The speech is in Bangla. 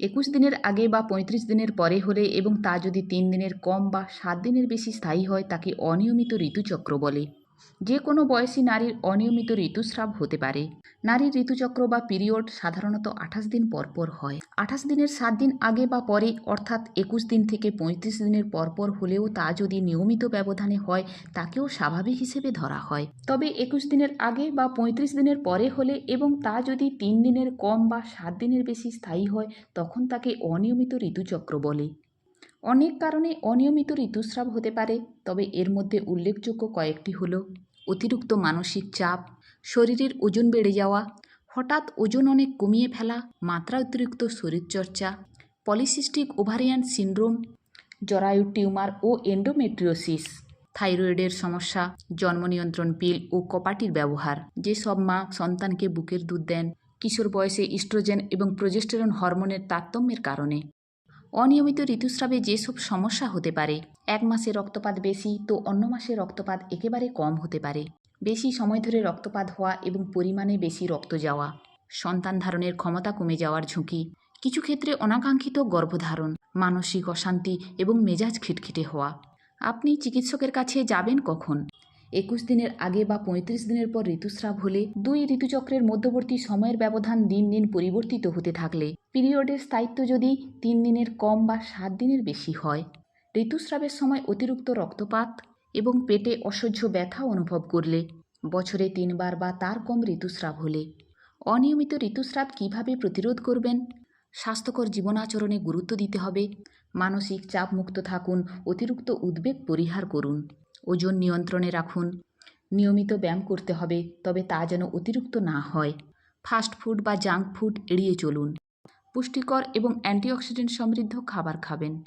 একুশ দিনের আগে বা পঁয়ত্রিশ দিনের পরে হলে এবং তা যদি তিন দিনের কম বা সাত দিনের বেশি স্থায়ী হয়, তাকে অনিয়মিত ঋতুচক্র বলে। যে কোনো বয়সী নারীর অনিয়মিত ঋতুস্রাব হতে পারে। নারীর ঋতুচক্র বা পিরিয়ড সাধারণত আঠাশ দিন পর পর হয়। আঠাশ দিনের সাত দিন আগে বা পরে, অর্থাৎ একুশ দিন থেকে পঁয়ত্রিশ দিনের পরপর হলেও তা যদি নিয়মিত ব্যবধানে হয়, তাকেও স্বাভাবিক হিসেবে ধরা হয়। তবে একুশ দিনের আগে বা পঁয়ত্রিশ দিনের পরে হলে এবং তা যদি তিন দিনের কম বা সাত দিনের বেশি স্থায়ী হয়, তখন তাকে অনিয়মিত ঋতুচক্র বলে। অনেক কারণে অনিয়মিত ঋতুস্রাব হতে পারে, তবে এর মধ্যে উল্লেখযোগ্য কয়েকটি হল অতিরিক্ত মানসিক চাপ, শরীরের ওজন বেড়ে যাওয়া, হঠাৎ ওজন অনেক কমিয়ে ফেলা মাত্রা অতিরিক্ত শরীরচর্চা, পলিসিস্টিক ওভারিয়ান সিন্ড্রোম, জরায়ু টিউমার ও এন্ডোমেট্রিওসিস, থাইরয়েডের সমস্যা, জন্ম নিয়ন্ত্রণ পিল ও কপাটির ব্যবহার। যেসব মা সন্তানকে বুকের দুধ দেন, কিশোর বয়সে ইস্ট্রোজেন এবং প্রোজেস্টেরন হরমোনের তারতম্যের কারণে। অনিয়মিত ঋতুস্রাবে যেসব সমস্যা হতে পারে, এক মাসে রক্তপাত বেশি তো অন্য মাসে রক্তপাত একেবারে কম হতে পারে। বেশি সময় ধরে রক্তপাত হওয়া এবং পরিমাণে বেশি রক্ত যাওয়া। সন্তান ধারণের ক্ষমতা কমে যাওয়ার ঝুঁকি। কিছু ক্ষেত্রে অনাকাঙ্ক্ষিত গর্ভধারণ, মানসিক অশান্তি এবং মেজাজ খিটখিটে হওয়া। আপনি চিকিৎসকের কাছে যাবেন কখন? একুশ দিনের আগে বা পঁয়ত্রিশ দিনের পর ঋতুস্রাব হলে দুই ঋতুচক্রের মধ্যবর্তী সময়ের ব্যবধান দিন দিন পরিবর্তিত হতে থাকলে পিরিয়ডের স্থায়িত্ব যদি তিন দিনের কম বা সাত দিনের বেশি হয়। ঋতুস্রাবের সময় অতিরিক্ত রক্তপাত এবং পেটে অসহ্য ব্যথা অনুভব করলে বছরে তিনবার বা তার কম ঋতুস্রাব হলে অনিয়মিত ঋতুস্রাব কীভাবে প্রতিরোধ করবেন? স্বাস্থ্যকর জীবনাচরণে গুরুত্ব দিতে হবে। মানসিক চাপমুক্ত থাকুন। অতিরিক্ত উদ্বেগ পরিহার করুন। ওজন নিয়ন্ত্রণে রাখুন। নিয়মিত ব্যায়াম করতে হবে, তবে তা যেন অতিরিক্ত না হয়। ফাস্ট ফুড বা জাঙ্ক ফুড এড়িয়ে চলুন। পুষ্টিকর এবং অ্যান্টিঅক্সিডেন্ট সমৃদ্ধ খাবার খাবেন।